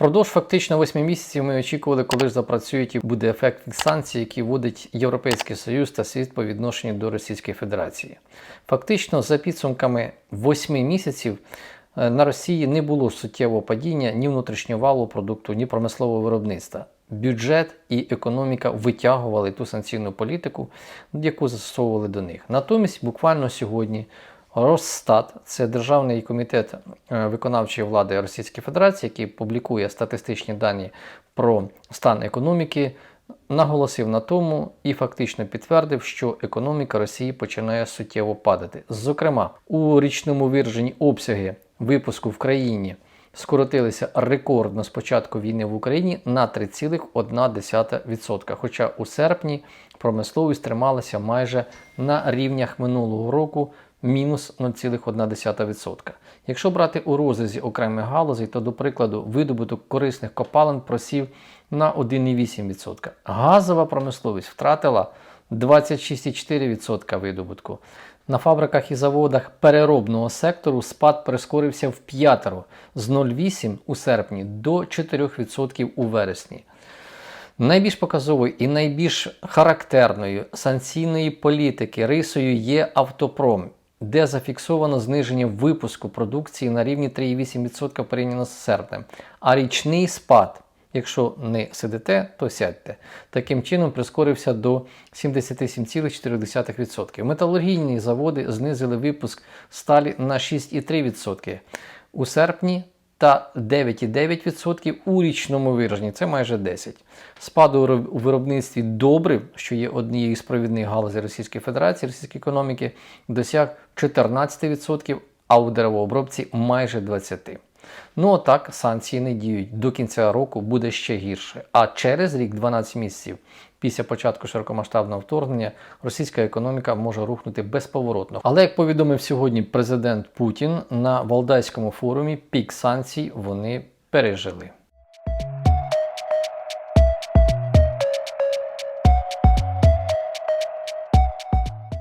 Впродовж фактично 8 місяців ми очікували, коли ж запрацюють і буде ефект санкцій, які вводить Європейський Союз та світ по відношенню до Російської Федерації. Фактично, за підсумками 8 місяців е, на Росії не було суттєвого падіння ні внутрішнього валу продукту, ні промислового виробництва. Бюджет і економіка витягували ту санкційну політику, яку застосовували до них. Натомість, буквально сьогодні Росстат це державний комітет е, виконавчої влади Російської Федерації, який публікує статистичні дані про стан економіки, наголосив на тому і фактично підтвердив, що економіка Росії починає суттєво падати. Зокрема, у річному вираженні обсяги випуску в країні скоротилися рекордно з початку війни в Україні на 3,1%. Хоча у серпні промисловість трималася майже на рівнях минулого року мінус 0,1%. Якщо брати у розрізі окремих галузей, то, до прикладу, видобуток корисних копалин просів на 1,8%. Газова промисловість втратила 26,4% видобутку. На фабриках і заводах переробного сектору спад прискорився в п'ятеро з 0,8 у серпні до 4% у вересні. Найбільш показовою і найбільш характерною санкційної політики рисою є автопром, де зафіксовано зниження випуску продукції на рівні 3,8% порівняно з серпнем, а річний спад. Якщо не сидите, то сядьте. Таким чином прискорився до 77,4%. Металургійні заводи знизили випуск сталі на 6,3% у серпні та 9,9% у річному вираженні. Це майже 10%. Спад у у виробництві добрив, що є однією з провідних галузей Російської Федерації, російської економіки, досяг 14%, а у деревообробці майже 20%. Ну отак санкції не діють. До кінця року буде ще гірше. А через рік, 12 місяців після початку широкомасштабного вторгнення, російська економіка може рухнути безповоротно. Але як повідомив сьогодні президент Путін на Валдайському форумі, пік санкцій вони пережили.